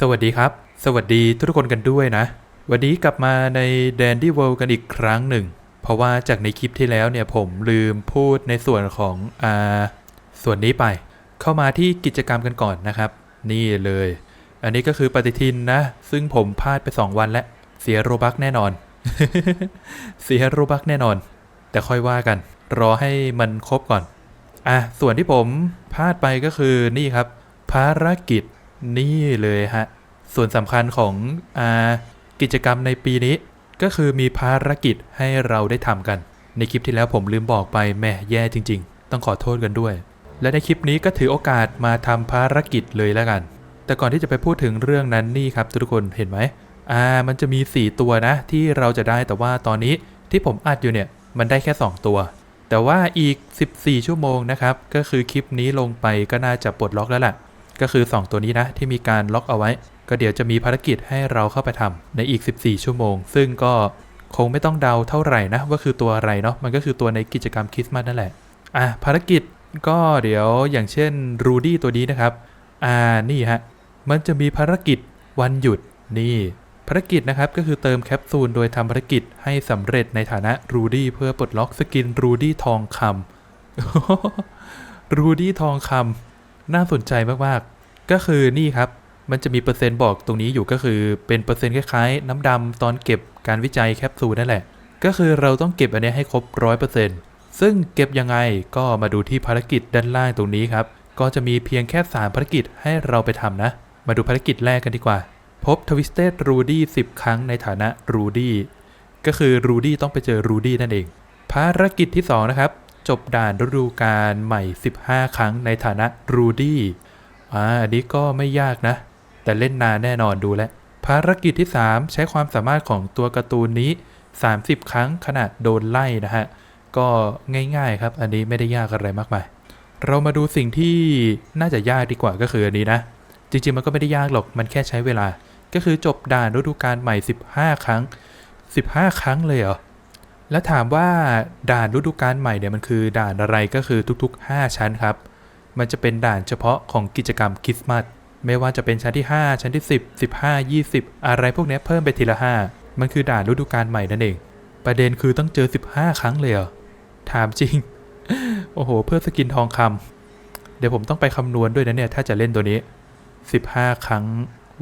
สวัสดีครับ สวัสดีทุกคนกันด้วยนะ วันนี้กลับมาใน Dandy World กันอีกครั้งหนึ่ง เพราะว่าจากในคลิปที่แล้วเนี่ยผมลืมพูดในส่วนของอ่าส่วนนี้ไป เข้ามาที่กิจกรรมกันก่อนนะครับ นี่เลย อันนี้ก็คือปฏิทินนะ ซึ่งผมพลาดไป 2 วันแล้ว เสียโรบักแน่นอน เสียโรบักแน่นอน แต่ค่อยว่ากัน รอให้มันครบก่อน อะส่วนที่ผมพลาดไปก็คือนี่ครับ ภารกิจ นี่เลยฮะ ส่วนสำคัญของอกิจกรรมในปีนี้ ก็คือมีภารกิจให้เราได้ทำกัน ในคลิปที่แล้วผมลืมบอกไปแม่แย่จริง ๆ ต้องขอโทษกันด้วย และในคลิปนี้ก็ถือโอกาสมาทำภารกิจเลยแล้วกัน แต่ก่อนที่จะไปพูดถึงเรื่องนั้นนี่ครับทุกคนเห็นไหมอ่ามันจะมี 4 ตัวนะ ที่เราจะได้แต่ว่าตอนนี้ที่ผมอัดอยู่เนี่ยมันได้แค่ 2 ตัว แต่ว่าอีก 14 ชั่วโมงนะครับ ก็คือคลิปนี้ลงไปก็น่าจะปลดล็อกแล้วล่ะ ก็คือ 2 ตัวนี้นะที่มีการล็อกเอาไว้ ก็เดี๋ยวจะมีภารกิจให้เราเข้าไปทำในอีก 14 ชั่วโมง ซึ่งก็คงไม่ต้องเดาเท่าไหร่นะว่าคือตัวอะไรเนาะมันก็คือตัวในกิจกรรมคริสต์มาสนั่นแหละอะภารกิจก็เดี๋ยวอย่างเช่นรูดี้ตัวนี้นะครับอ่านี่ฮะมันจะมีภารกิจวันหยุดนี่ภารกิจนะครับก็คือเติมแคปซูลโดยทำภารกิจให้สำเร็จในฐานะรูดี้เพื่อปลดล็อกสกินรูดี้ทองคำรูดี้ทองคำ น่าสนใจมากๆ ก็คือนี่ครับ มันจะมีเปอร์เซ็นต์บอกตรงนี้อยู่ก็คือเป็นเปอร์เซ็นต์คล้ายๆ น้ำดำตอนเก็บการวิจัยแคปซูลนั่นแหละ ก็คือเราต้องเก็บอันนี้ให้ครบร้อยเปอร์เซ็นต์ซึ่งเก็บยังไงก็มาดูที่ภารกิจด้านล่างตรงนี้ครับ ก็จะมีเพียงแค่3ภารกิจให้เราไปทำนะ มาดูภารกิจแรกกันดีกว่า พบทวิสเต็ดรูดี้10 ครั้งในฐานะรูดี้ก็คือรูดี้ต้องไปเจอรูดี้นั่นเอง ภารกิจที่ 2 นะครับ จบด่านฤดูกาลใหม่ 15 ครั้งในฐานะรูดี้อ่าอันนี้ก็ไม่ยากนะ แต่เล่นนานแน่นอนดูแลภารกิจที่ 3 ใช้ความสามารถของตัวการ์ตูนนี้ 30 ครั้งขณะโดนไล่นะฮะ ก็ง่ายๆครับ อันนี้ไม่ได้ยากอะไรมากมาย เรามาดูสิ่งที่น่าจะยากดีกว่าก็คืออันนี้นะ จริงๆมันก็ไม่ได้ยากหรอกมันแค่ใช้เวลา ก็คือจบด่านฤดูกาลใหม่ 15 ครั้ง 15 ครั้งเลยเหรอ แล้วถามว่าด่านฤดูกาลใหม่เนี่ยมันคือด่านอะไรก็คือทุกๆ 5 ชั้นครับ มันจะเป็นด่านเฉพาะของกิจกรรมคริสต์มาสไม่ว่าจะเป็นชั้นที่ 5 ชั้นที่ 10 15 20 อะไรพวกนี้เพิ่มไปทีละ 5 มันคือด่านฤดูกาลใหม่นั่นเอง ประเด็นคือต้องเจอ 15 ครั้งเลยเหรอถามจริง โอ้โห เพื่อสกินทองคำเดี๋ยวผมต้องไปคำนวณด้วยนะเนี่ย ถ้าจะเล่นตัวนี้ 15 ครั้ง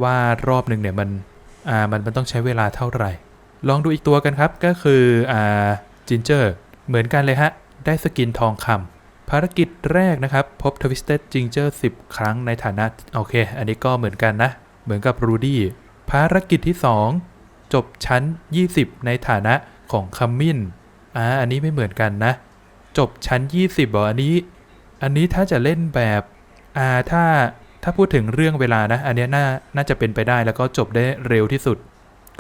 ว่ารอบหนึ่งเนี่ยมัน อ่า มันมันต้องใช้เวลาเท่าไหร่ ลองดูอีกตัวกันครับก็คืออ่าจินเจอร์เหมือนกันเลยฮะ ได้สกินทองคำภารกิจแรกนะครับ พบทวิสเต็ดจิงเจอร์10 ครั้งในฐานะ โอเค อันนี้ก็เหมือนกันนะ เหมือนกับรูดี้ภารกิจที่ 2 จบชั้น 20 ในฐานะของคัมมินอ่าอันนี้ไม่เหมือนกันนะ จบชั้น 20บออันนี้ อันนี้ถ้าจะเล่นแบบอ่าถ้าถ้าพูดถึงเรื่องเวลานะ อันนี้น่าน่าจะเป็นไปได้แล้วก็จบได้เร็วที่สุด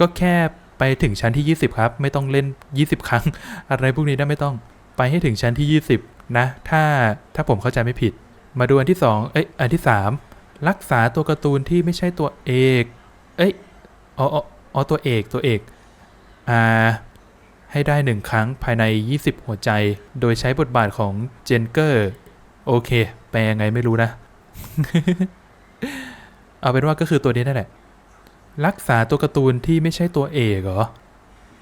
ก็แค่ ไปถึงชั้นที่ 20 ครับ ไม่ต้องเล่น 20 ครั้ง อะไรพวกนี้นะไม่ต้องไปให้ถึงชั้นที่ 20 นะ ถ้าถ้าผมเข้าใจไม่ผิด มาดูอันที่ 2 เอ้ยอันที่ 3 รักษาตัวการ์ตูนที่ไม่ใช่ตัวเอก เอ้ยอ๋ออ๋ออตัวเอกตัวเอกอ่าให้ได้หนึ่งครั้งภายใน 20 หัวใจ โดยใช้บทบาทของเจนเกอร์ โอเค แปลยังไงไม่รู้นะ เอาเป็นว่าก็คือตัวนี้นั่นแหละ รักษาตัวการ์ตูนที่ไม่ใช่ตัวเอกเหรอ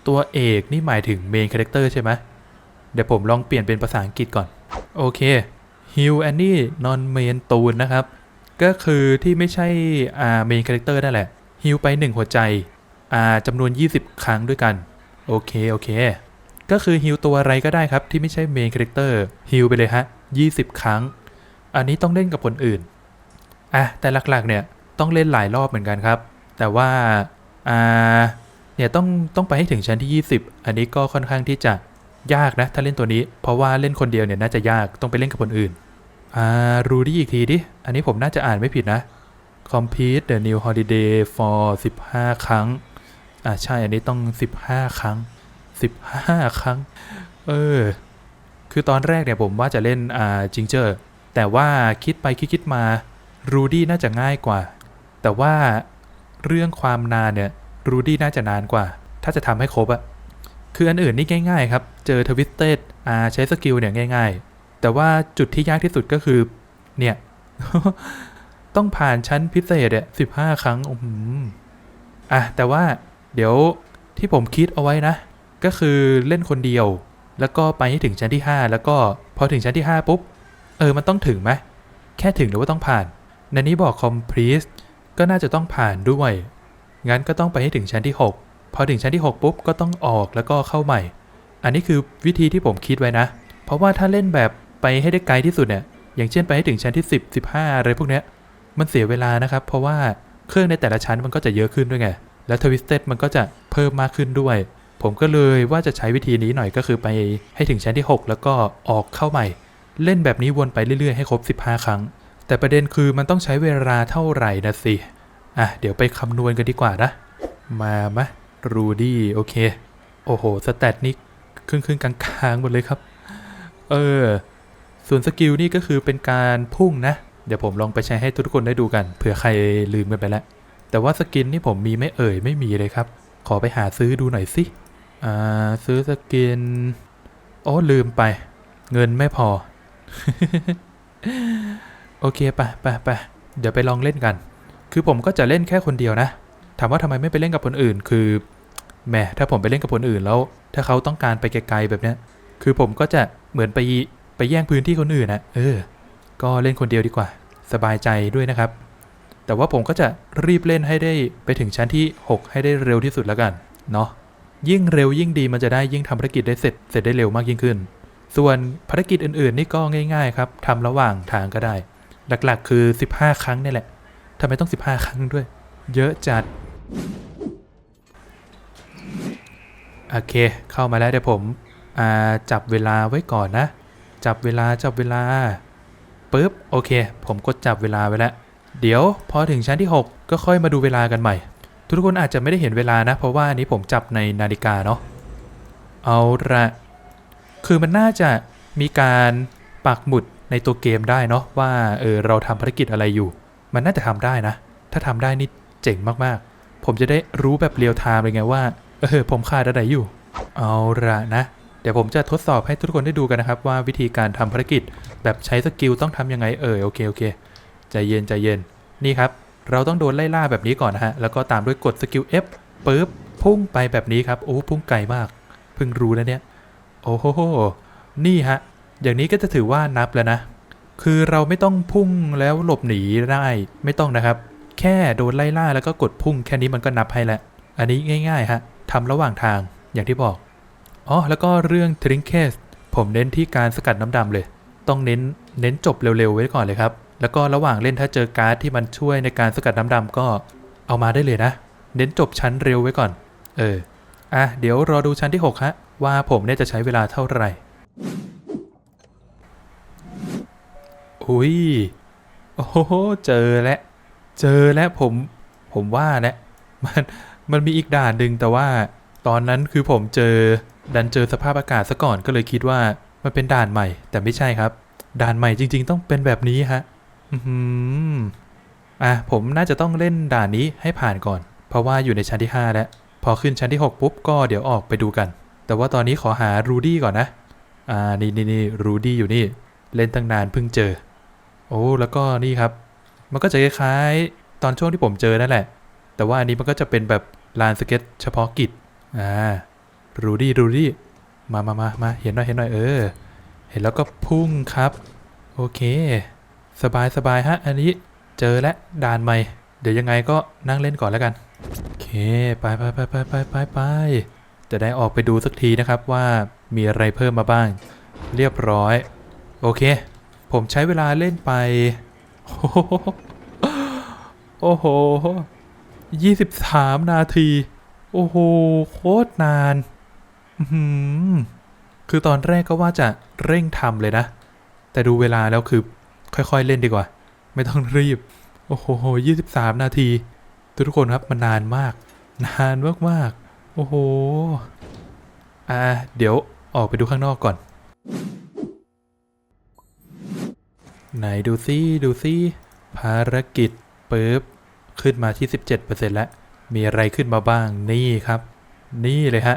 ตัวเอกนี่หมายถึงเมนคาแรคเตอร์ใช่ไหมเดี๋ยวผมลองเปลี่ยนเป็นภาษาอังกฤษก่อน โอเค Heal Annie Non Main t o o n นะครับ ก็คือที่ไม่ใช่อ่าเมนคาแรคเตอร์นั่นแหละ Heal ไป 1 หัวใจอ่าจำนวน 20 ครั้งด้วยกัน โอเค โอเค ก็คือฮิลตัวอะไรก็ได้ครับที่ไม่ใช่เมนคาแรคเตอร์ฮิลไปเลยฮะ 20 ครั้ง อันนี้ต้องเล่นกับคนอื่นอะแต่หลักๆเนี่ยต้องเล่นหลายรอบเหมือนกันครับ แต่ว่าเนี่ยต้องต้องไปให้ถึงชั้นที่ 20 อันนี้ก็ค่อนข้างที่จะยากนะ ถ้าเล่นตัวนี้ เพราะว่าเล่นคนเดียวเนี่ยน่าจะยากต้องไปเล่นกับคนอื่นอ่ารูดี้อีกทีดิ อันนี้ผมน่าจะอ่านไม่ผิดนะ Complete the new holiday for 15 ครั้งอ่าใช่อันนี้ต้อง 15 ครั้ง 15 ครั้ง เออ คือตอนแรกเนี่ยผมว่าจะเล่นอ่าจิงเจอร์แต่ว่าคิดไปคิดคิดมารูดี้น่าจะง่ายกว่า แต่ว่า เรื่องความนานเนี่ยรูดี้น่าจะนานกว่า ถ้าจะทำให้ครบอะคืออันอื่นนี่ง่ายๆ ครับ เจอทวิสเต็ดอ่าใช้สกิลเนี่ยง่าย ๆ แต่ว่าจุดที่ยากที่สุดก็คือ เนี่ย ต้องผ่านชั้นพิเศษอะสิบห้าครั้งอืมอะแต่ว่าเดี๋ยวที่ผมคิดเอาไว้นะ ก็คือเล่นคนเดียว แล้วก็ไปให้ถึงชั้นที่ 5 แล้วก็พอถึงชั้นที่ 5 ปุ๊บ เออ มันต้องถึงไหม แค่ถึงหรือว่าต้องผ่าน ในนี้บอก complete ก็น่าจะต้องผ่านด้วย งั้นก็ต้องไปให้ถึงชั้นที่ 6 พอถึงชั้นที่ 6 ปุ๊บก็ต้องออกแล้วก็เข้าใหม่ อันนี้คือวิธีที่ผมคิดไว้นะ เพราะว่าถ้าเล่นแบบไปให้ได้ไกลที่สุดเนี่ย อย่างเช่นไปให้ถึงชั้นที่ 10 15อะไรพวกเนี้ย มันเสียเวลานะครับ เพราะว่าเครื่องในแต่ละชั้นมันก็จะเยอะขึ้นด้วยไง แล้วทวิสเต็ดมันก็จะเพิ่มมากขึ้นด้วย ผมก็เลยว่าจะใช้วิธีนี้หน่อยก็คือไปให้ถึงชั้นที่ 6 แล้วก็ออกเข้าใหม่ เล่นแบบนี้วนไปเรื่อยๆให้ครบ 15 ครั้ง แต่ประเด็นคือมันต้องใช้เวลาเท่าไหร่นะสิ อะ เดี๋ยวไปคำนวณกันดีกว่านะ มามะรูดี้โอเค โอ้โห สแตทนี่ครึ่งครึ่งๆกลางๆหมดเลยครับ เออ ส่วนสกิลนี่ก็คือเป็นการพุ่งนะ เดี๋ยวผมลองไปใช้ให้ทุกคนได้ดูกัน เผื่อใครลืมกันไปแล้ว แต่ว่าสกินนี่ผมมีไม่เอ่ยไม่มีเลยครับ ขอไปหาซื้อดูหน่อยสิ อ่า ซื้อสกิน โอ้ลืมไป เงินไม่พอ โอเคไปไปไปเดี๋ยวไปลองเล่นกัน คือผมก็จะเล่นแค่คนเดียวนะ ถามว่าทำไมไม่ไปเล่นกับคนอื่น คือแหมถ้าผมไปเล่นกับคนอื่นแล้ว ถ้าเขาต้องการไปไกลๆแบบเนี้ย คือผมก็จะเหมือนไปไปแย่งพื้นที่คนอื่นนะเออ ก็เล่นคนเดียวดีกว่า สบายใจด้วยนะครับ แต่ว่าผมก็จะรีบเล่นให้ได้ไปถึงชั้นที่ 6 ให้ได้เร็วที่สุดแล้วกันเนาะยิ่งเร็วยิ่งดีมันจะได้ยิ่งทำภารกิจได้เสร็จเสร็จได้เร็วมากยิ่งขึ้น ส่วนภารกิจอื่นๆ นี่ก็ง่าย ๆ ครับทำระหว่างทางก็ได้ หลักๆ คือ 15 ครั้งนี่แหละทำไมต้อง 15 ครั้งด้วย เยอะจัด โอเค เข้ามาแล้วเดี๋ยวผมจับเวลาไว้ก่อนนะ จับเวลาจับเวลาปุ๊บโอเค ผมกดจับเวลาไว้แล้ว เดี๋ยวพอถึงชั้นที่ 6 ก็ค่อยมาดูเวลากันใหม่ ทุกคนอาจจะไม่ได้เห็นเวลานะ เพราะว่าอันนี้ผมจับในนาฬิกาเนาะเอาละคือมันน่าจะมีการปักหมุด ในตัวเกมได้เนาะว่าเออเราทำภารกิจอะไรอยู่ มันน่าจะทำได้นะ ถ้าทำได้นี่เจ๋งมากๆ ผมจะได้รู้แบบเรียลไทม์เลยไงว่าเออผมขาดอะไรอยู่ เอาละนะ เดี๋ยวผมจะทดสอบให้ทุกคนได้ดูกันนะครับ ว่าวิธีการทำภารกิจแบบใช้สกิลต้องทำยังไงเออโอเคโอเคใจเย็นใจเย็นนี่ครับ เราต้องโดนไล่ล่าแบบนี้ก่อนนะฮะแล้วก็ตามด้วยกดสกิล F ปึ๊บพุ่งไปแบบนี้ครับโอ้พุ่งไกลมาก เพิ่งรู้นะเนี่ยโอ้โหนี่ฮะ อย่างนี้ก็จะถือว่านับแล้วนะ คือเราไม่ต้องพุ่งแล้วหลบหนีได้ไม่ต้องนะครับ แค่โดนไล่ล่าแล้วก็กดพุ่งแค่นี้มันก็นับให้ล้วอันนี้ง่ายๆฮะทำระหว่างทางอย่างที่บอก อ๋อ แล้วก็เรื่อง Trinkets ผมเน้นที่การสกัดน้ำดำเลย ต้องเน้นเน้นจบเร็วๆไว้ก่อนเลยครับ แล้วก็ระหว่างเล่นถ้าเจอการ์ดที่มันช่วยในการสกัดน้ำดำก็เอามาได้เลยนะ เน้นจบชั้นเร็วไว้ก่อน เออ อะ เดี๋ยวรอดูชั้นที่ 6 ฮะ ว่าผมเนี่ยจะใช้เวลาเท่าไหร่ อุ้ย โอ้โห เจอแล้ว เจอแล้วผม ผมว่านะมัน มันมีอีกด่านหนึ่งแต่ว่า ตอนนั้นคือผมเจอ ดันเจอสภาพอากาศซะก่อนก็เลยคิดว่า มันเป็นด่านใหม่ แต่ไม่ใช่ครับ ด่านใหม่จริง ๆ ต้องเป็นแบบนี้ฮะ อือหืออะ ผมน่าจะต้องเล่นด่านนี้ให้ผ่านก่อน เพราะว่าอยู่ในชั้นที่ 5 แล้ว พอขึ้นชั้นที่ 6 ปุ๊บ ก็เดี๋ยวออกไปดูกัน แต่ว่าตอนนี้ขอหารูดี้ก่อนนะ อ่า นี่นี่นี่รูดี้อยู่นี่ เล่นตั้งนานเพิ่งเจอ โอ้แล้วก็นี่ครับ มันก็จะคล้ายๆตอนช่วงที่ผมเจอนั่นแหละ แต่ว่าอันนี้มันก็จะเป็นแบบลานสเก็ตเฉพาะกิจอ่ารูดี้รูดี้มามามามาเห็นหน่อยเห็นหน่อยเออ เห็นแล้วก็พุ่งครับ โอเค สบายสบายฮะ อันนี้เจอแล้วด่านใหม่ เดี๋ยวยังไงก็นั่งเล่นก่อนแล้วกัน โอเค ไปไปไปไปไปไปไปจะได้ออกไปดูสักทีนะครับว่ามีอะไรเพิ่มมาบ้าง เรียบร้อย โอเค ผมใช้เวลาเล่นไป โอ้โหยี่สิบสามนาที โอ้โห โคตรนานอื้อหือคือตอนแรกก็ว่าจะเร่งทำเลยนะ แต่ดูเวลาแล้วคือ ค่อยๆเล่นดีกว่า ไม่ต้องรีบ โอ้โหยี่สิบสามนาที ทุกคนครับมันนานมาก นานมากๆ โอ้โห อ่า เดี๋ยวออกไปดูข้างนอกก่อน ไหนดูซิดูซิภารกิจปึ๊บขึ้นมาที่ 17%แล้ว มีอะไรขึ้นมาบ้างนี่ครับ นี่เลยฮะ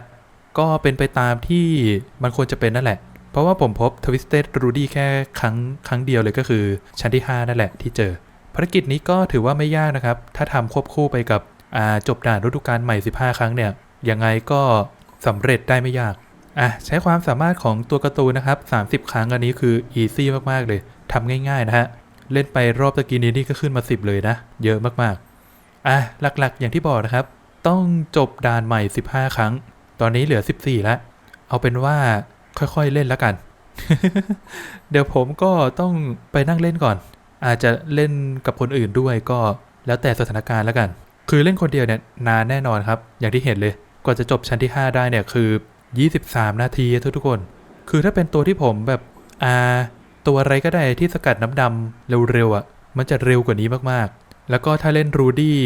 ก็เป็นไปตามที่มันควรจะเป็นนั่นแหละ เพราะว่าผมพบ Twisted Rudy แค่ครั้งครั้งเดียวเลยก็คือ ชั้นที่ 5 นั่นแหละที่เจอ ภารกิจนี้ก็ถือว่าไม่ยากนะครับ ถ้าทำควบคู่ไปกับจบด่านฤดูกาลใหม่ 15 ครั้งเนี่ย ยังไงก็สำเร็จได้ไม่ยากอะใช้ความสามารถของตัวการ์ตูนนะครับ 30 ครั้งอันนี้คืออีซี่มากๆเลย ทำง่ายๆนะฮะ เล่นไปรอบตะกี้นี้นี่ก็ขึ้นมา 10 เลยนะ เยอะมากๆ อะ หลักๆ อย่างที่บอกนะครับ ต้องจบด่านใหม่ 15 ครั้ง ตอนนี้เหลือ 14 แล้ว เอาเป็นว่าค่อยๆเล่นแล้วกัน เดี๋ยวผมก็ต้องไปนั่งเล่นก่อน อาจจะเล่นกับคนอื่นด้วยก็แล้วแต่สถานการณ์แล้วกัน คือเล่นคนเดียวเนี่ยนานแน่นอนครับ อย่างที่เห็นเลย กว่าจะจบชั้นที่ 5 ได้เนี่ยคือ 23 นาทีทุกทุกคน คือถ้าเป็นตัวที่ผมแบบอ่า ตัวอะไรก็ได้ที่สกัดน้ำดำเร็วๆอะ่ะ มันจะเร็วกว่านี้มากๆ แล้วก็ถ้าเล่นรูดี้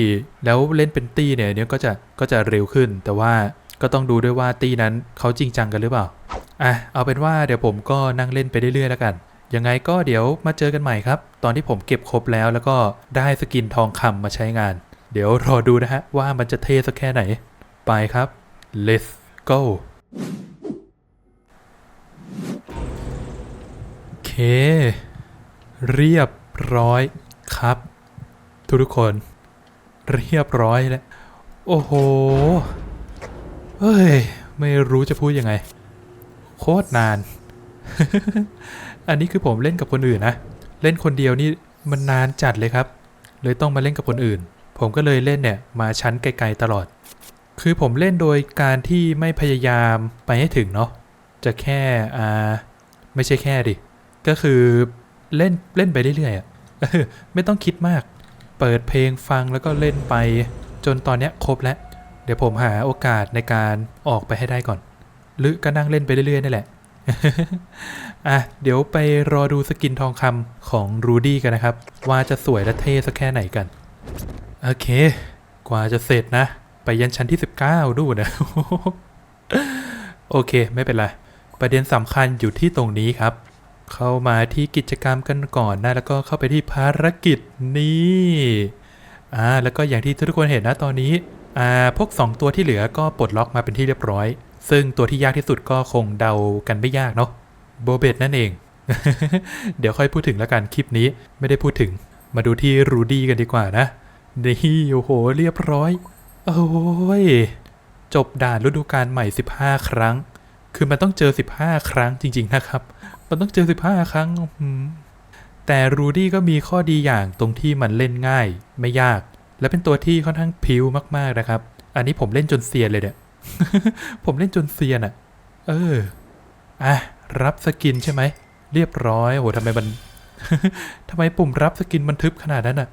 แล้วเล่นเป็นตี้เนี่ยเนี่ยก็จะก็จะเร็วขึ้น แต่ว่าก็ต้องดูด้วยว่าตี้นั้นเขาจริงจังกันหรือเปล่าอะเอาเป็นว่าเดี๋ยวผมก็นั่งเล่นไปเรื่อยๆแล้วกันยังไงก็เดี๋ยวมาเจอกันใหม่ครับ ตอนที่ผมเก็บครบแล้วแล้วก็ได้สกินทองคำมาใช้งาน เดี๋ยวรอดูนะฮะว่ามันจะเท่สักแค่ไหน ไปครับ let's go เรียบร้อยครับ ทุกทุกคน เรียบร้อยแล้ว โอ้โห เฮ้ย ไม่รู้จะพูดยังไง โคตรนาน อันนี้คือผมเล่นกับคนอื่นนะ เล่นคนเดียวนี่มันนานจัดเลยครับ เลยต้องมาเล่นกับคนอื่น ผมก็เลยเล่นเนี่ย มาชั้นไกลๆตลอด คือผมเล่นโดยการที่ไม่พยายามไปให้ถึงเนาะจะแค่อ่าไม่ใช่แค่ดิ ก็คือเล่นเล่นไปเรื่อยๆอไม่ต้องคิดมาก เปิดเพลงฟังแล้วก็เล่นไป จนตอนเนี้ยครบแล้ว เดี๋ยวผมหาโอกาสในการออกไปให้ได้ก่อน หรือก็นั่งเล่นไปเรื่อยๆนี่แหละอะเดี๋ยวไปรอดูสกินทองคำของรูดี้กันนะครับ ว่าจะสวยและเท่สักแค่ไหนกัน โอเค กว่าจะเสร็จนะ ไปยันชั้นที่ 19 ดูนะโอเค ไม่เป็นไร ประเด็นสำคัญอยู่ที่ตรงนี้ครับ เข้ามาที่กิจกรรมกันก่อนนะแล้วก็เข้าไปที่ภารกิจนี้อ่าแล้วก็อย่างที่ทุกคนเห็นนะตอนนี้อ่าพวก 2 ตัวที่เหลือก็ปลดล็อกมาเป็นที่เรียบร้อย ซึ่งตัวที่ยากที่สุดก็คงเดากันไม่ยากเนาะโบเบตนั่นเอง เดี๋ยวค่อยพูดถึงแล้วกันคลิปนี้ไม่ได้พูดถึง มาดูที่รูดี้กันดีกว่านะนี่โอ้โหเรียบร้อยโอ้ยจบด่านฤดูกาลใหม่ 15 ครั้ง คือมันต้องเจอ 15 ครั้งจริง ๆ นะครับ มันต้องเจอ15ครั้งแต่รูดี้ก็มีข้อดีอย่างตรงที่มันเล่นง่าย ไม่ยาก และเป็นตัวที่ค่อนข้างพิ้วมากๆนะครับ อันนี้ผมเล่นจนเซียนเลยเนี่ยผมเล่นจนเซียนอะ่ะ เอออะรับสกินใช่ไหม เรียบร้อยโหทำไมมันทำไมปุ่มรับสกินมันทึบขนาดนั้นอะ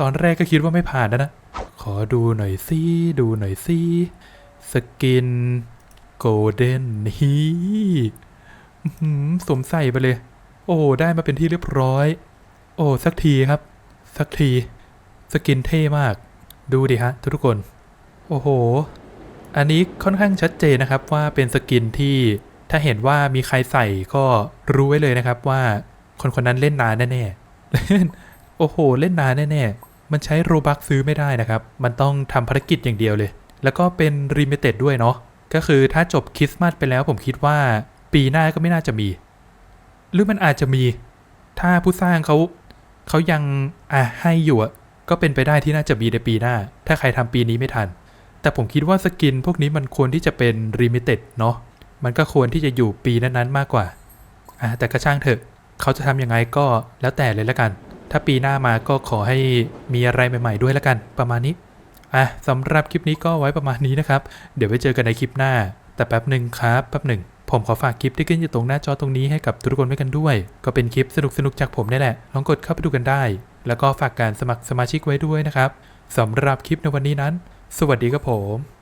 ตอนแรกก็คิดว่าไม่ผ่านนะนะ ขอดูหน่อยสิดูหน่อยสิสกินโกลเด้นนี่ สวมใส่ไปเลย โอ้ได้มาเป็นที่เรียบร้อย โอ้สักทีครับ สักที สกินเท่มาก ดูดิฮะทุกๆคน โอ้โห อันนี้ค่อนข้างชัดเจนนะครับว่าเป็นสกินที่ถ้าเห็นว่ามีใครใส่ก็รู้ไว้เลยนะครับว่าคนคนนั้นเล่นนานแน่ๆเล่นโอ้โห เล่นนานแน่ๆ มันใช้โรบักซื้อไม่ได้นะครับ มันต้องทำภารกิจอย่างเดียวเลย แล้วก็เป็นรีเมเต็ดด้วยเนาะ ก็คือถ้าจบคริสต์มาสไปแล้วผมคิดว่า ปีหน้าก็ไม่น่าจะมี หรือมันอาจจะมี ถ้าผู้สร้างเขาเขายังอะให้อยู่อะก็เป็นไปได้ที่น่าจะมีในปีหน้า ถ้าใครทำปีนี้ไม่ทัน แต่ผมคิดว่าสกินพวกนี้มันควรที่จะเป็นรีมิเต็ดเนาะมันก็ควรที่จะอยู่ปีนั้นๆมากกว่าอะแต่ก็ช่างเถอะ เขาจะทำยังไงก็แล้วแต่เลยละกัน ถ้าปีหน้ามาก็ขอให้มีอะไรใหม่ๆด้วยละกัน ประมาณนี้อะสำหรับคลิปนี้ก็ไว้ประมาณนี้นะครับ เดี๋ยวไว้เจอกันในคลิปหน้า แต่แป๊บหนึ่งครับแป๊บหนึ่ง ผมขอฝากคลิปที่ขึ้นอยู่ตรงหน้าจอตรงนี้ให้กับทุกคนไว้กันด้วย ก็เป็นคลิปสนุกๆจากผมนี่แหละ ลองกดเข้าไปดูกันได้ แล้วก็ฝากการสมัครสมาชิกไว้ด้วยนะครับสำหรับคลิปในวันนี้นั้น สวัสดีครับผม